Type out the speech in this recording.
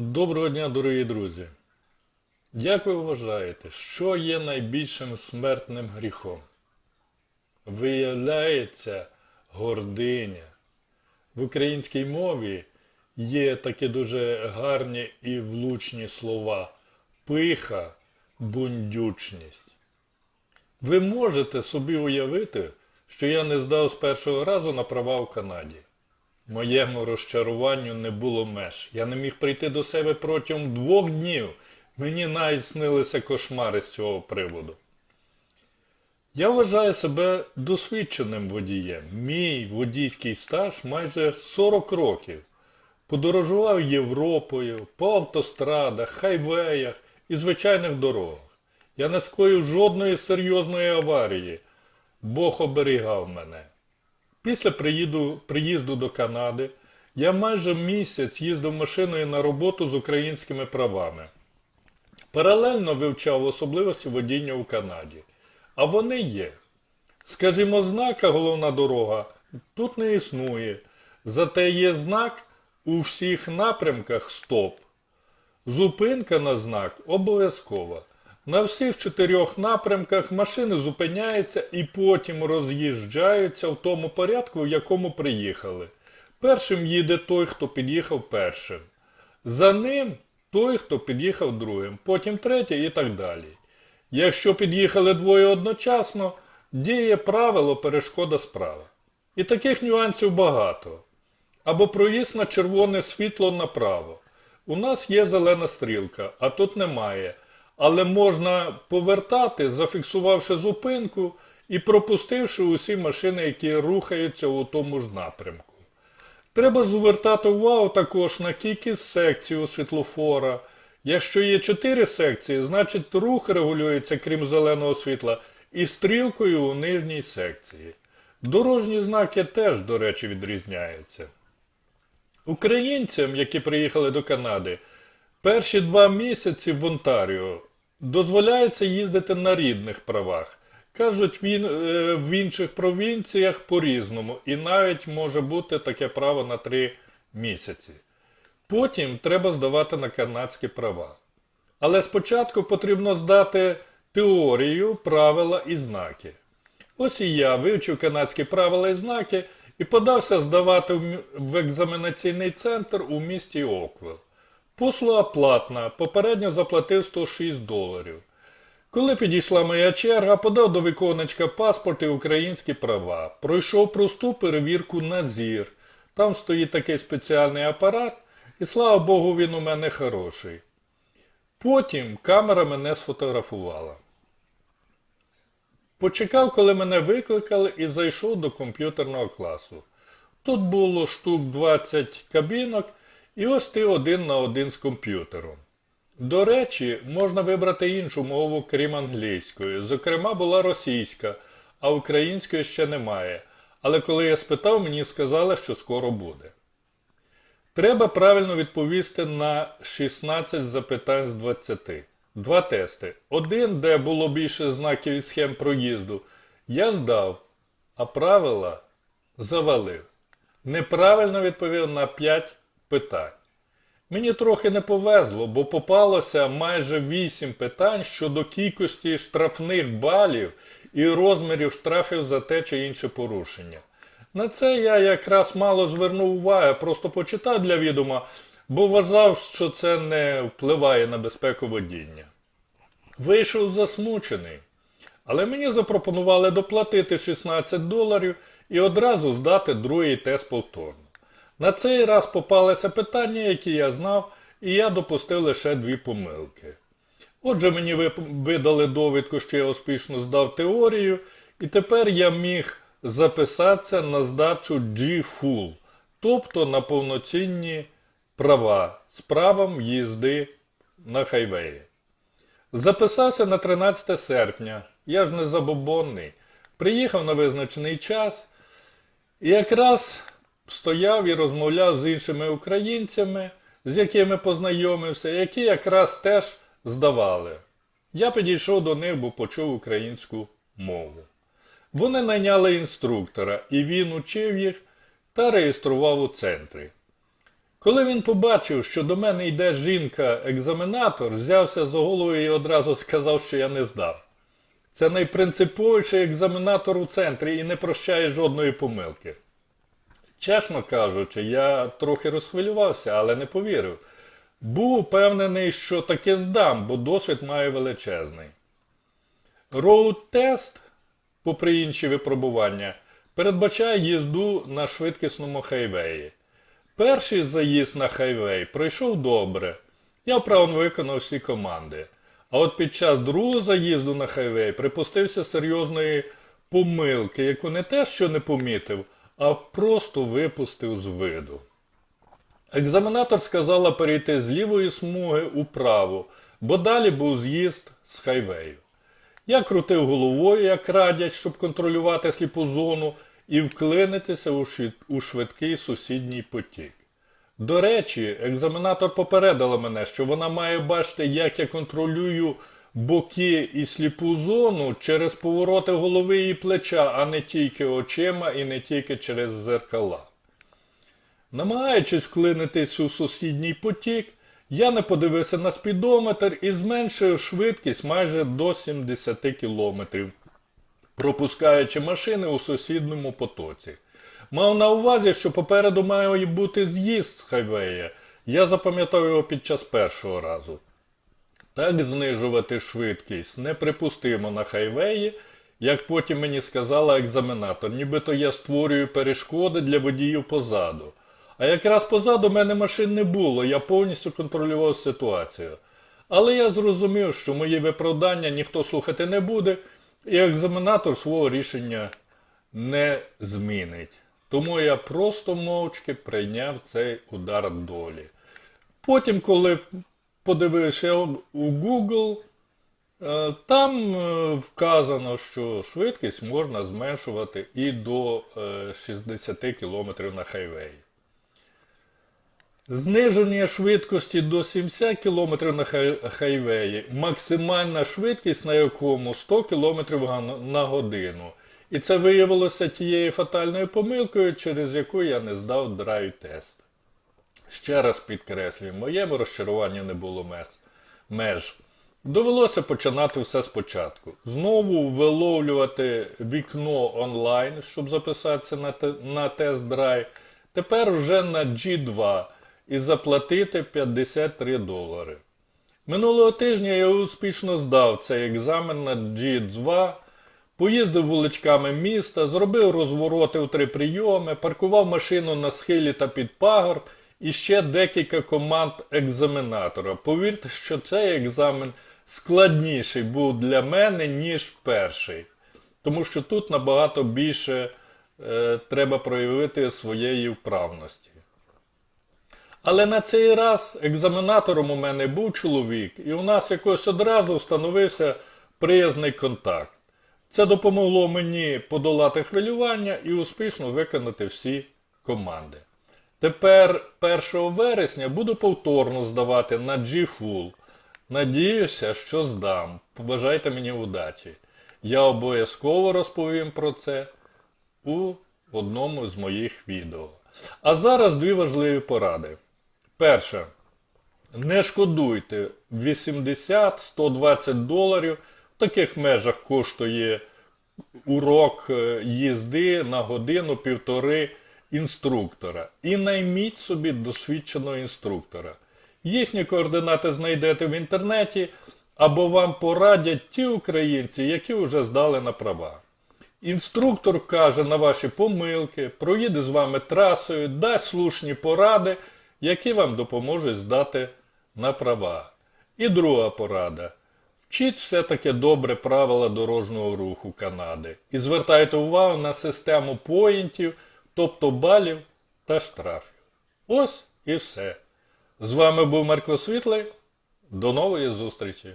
Доброго дня, дорогі друзі! Як ви вважаєте, що є найбільшим смертним гріхом? Виявляється, гординя. В українській мові є такі дуже гарні і влучні слова пиха, бундючність. Ви можете собі уявити, що я не здав з першого разу на права в Канаді. Моєму розчаруванню не було меж. Я не міг прийти до себе протягом двох днів. Мені навіть снилися кошмари з цього приводу. Я вважаю себе досвідченим водієм. Мій водійський стаж майже 40 років. Подорожував Європою, по автострадах, хайвеях і звичайних дорогах. Я не скоїв жодної серйозної аварії. Бог оберігав мене. Після приїду, приїзду до Канади я майже місяць їздив машиною на роботу з українськими правами. Паралельно вивчав особливості водіння у Канаді. А вони є. Скажімо, знака головна дорога тут не існує. Зате є знак у всіх напрямках стоп. Зупинка на знак обов'язкова. На всіх чотирьох напрямках машини зупиняються і потім роз'їжджаються в тому порядку, в якому приїхали. Першим їде той, хто під'їхав першим. За ним той, хто під'їхав другим, потім третій і так далі. Якщо під'їхали двоє одночасно, діє правило перешкода справа. І таких нюансів багато. Або проїзд на червоне світло направо. У нас є зелена стрілка, а тут немає. Але можна повертати, зафіксувавши зупинку і пропустивши усі машини, які рухаються у тому ж напрямку. Треба звертати увагу також на кількість секцій у світлофора. Якщо є 4 секції, значить рух регулюється, крім зеленого світла, і стрілкою у нижній секції. Дорожні знаки теж, до речі, відрізняються. Українцям, які приїхали до Канади, перші два місяці в Онтаріо дозволяється їздити на рідних правах. Кажуть, він, е, в інших провінціях по-різному, і навіть може бути таке право на три місяці. Потім треба здавати на канадські права. Але спочатку потрібно здати теорію, правила і знаки. Ось і я вивчив канадські правила і знаки і подався здавати в екзаменаційний центр у місті Оквел. Послуга платна, попередньо заплатив 106 доларів. Коли підійшла моя черга, подав до віконечка паспорт і українські права. Пройшов просту перевірку на зір. Там стоїть такий спеціальний апарат, і слава Богу, він у мене хороший. Потім камера мене сфотографувала. Почекав, коли мене викликали, і зайшов до комп'ютерного класу. Тут було штук 20 кабінок, і ось ти один на один з комп'ютером. До речі, можна вибрати іншу мову, крім англійської. Зокрема, була російська, а української ще немає. Але коли я спитав, мені сказали, що скоро буде. Треба правильно відповісти на 16 запитань з 20. Два тести. Один, де було більше знаків і схем проїзду, я здав, а правила завалив. Неправильно відповів на 5 питань. Мені трохи не повезло, бо попалося майже 8 питань щодо кількості штрафних балів і розмірів штрафів за те чи інше порушення. На це я якраз мало звернув увагу, просто почитав для відома, бо вважав, що це не впливає на безпеку водіння. Вийшов засмучений, але мені запропонували доплатити 16 доларів і одразу здати другий тест повторно. На цей раз попалися питання, які я знав, і я допустив лише дві помилки. Отже, мені видали довідку, що я успішно здав теорію, і тепер я міг записатися на здачу G-Full, тобто на повноцінні права з правом їзди на хайвеї. Записався на 13 серпня. Я ж не забобонний. Приїхав на визначений час і якраз стояв і розмовляв з іншими українцями, з якими познайомився, які якраз теж здавали. Я підійшов до них, бо почув українську мову. Вони найняли інструктора, і він учив їх та реєстрував у центрі. Коли він побачив, що до мене йде жінка-екзаменатор, взявся за голову і одразу сказав, що я не здав. Це найпринциповіший екзаменатор у центрі і не прощає жодної помилки. Чесно кажучи, я трохи розхвилювався, але не повірив. Був упевнений, що таки здам, бо досвід маю величезний. Роуд-тест, попри інші випробування, передбачає їзду на швидкісному хайвеї. Перший заїзд на хайвей пройшов добре. Я вправно виконав всі команди. А от під час другого заїзду на хайвей припустився серйозної помилки, яку не те, що не помітив, а просто випустив з виду. Екзаменатор сказала перейти з лівої смуги у праву, бо далі був з'їзд з хайвею. Я крутив головою, як радять, щоб контролювати сліпу зону і вклинитися у, швидкий сусідній потік. До речі, екзаменатор попередила мене, що вона має бачити, як я контролюю боки і сліпу зону через повороти голови і плеча, а не тільки очима і не тільки через зеркала. Намагаючись вклинитись у сусідній потік, я не подивився на спідометр і зменшив швидкість майже до 70 км, пропускаючи машини у сусідньому потоці. Мав на увазі, що попереду має бути з'їзд з хайвея. Я запам'ятав його під час першого разу. Так знижувати швидкість неприпустимо на хайвеї, як потім мені сказала екзаменатор, нібито я створюю перешкоди для водіїв позаду. А якраз позаду мене машин не було, я повністю контролював ситуацію. Але я зрозумів, що мої виправдання ніхто слухати не буде, і екзаменатор свого рішення не змінить. Тому я просто мовчки прийняв цей удар долі. Потім, коли подивився у Google, е, там е, вказано, що швидкість можна зменшувати і до е, 60 км на хайвеї. Зниження швидкості до 70 км на хайвеї, максимальна швидкість на якому 100 км на годину. І це виявилося тією фатальною помилкою, через яку я не здав драйв-тест. Ще раз підкреслюю, моєму розчаруванню не було меж. Довелося починати все спочатку. Знову виловлювати вікно онлайн, щоб записатися на, те- на тест-драйв. Тепер вже на G2 і заплатити 53 долари. Минулого тижня я успішно здав цей екзамен на G2, поїздив вуличками міста, зробив розвороти у три прийоми, паркував машину на схилі та під пагорб і ще декілька команд екзаменатора. Повірте, що цей екзамен складніший був для мене, ніж перший. Тому що тут набагато більше е, треба проявити своєї вправності. Але на цей раз екзаменатором у мене був чоловік, і у нас якось одразу встановився приязний контакт. Це допомогло мені подолати хвилювання і успішно виконати всі команди. Тепер 1 вересня буду повторно здавати на G-Full. Надіюся, що здам. Побажайте мені удачі. Я обов'язково розповім про це у одному з моїх відео. А зараз дві важливі поради. Перше. Не шкодуйте 80-120 доларів. В таких межах коштує урок е, їзди на годину-півтори інструктора. І найміть собі досвідченого інструктора. Їхні координати знайдете в інтернеті, або вам порадять ті українці, які вже здали на права. Інструктор вкаже на ваші помилки, проїде з вами трасою, дасть слушні поради, які вам допоможуть здати на права. І друга порада. Вчіть все-таки добре правила дорожнього руху Канади і звертайте увагу на систему поінтів, тобто балів та штрафів. Ось і все. З вами був Марко Світлий. До нової зустрічі!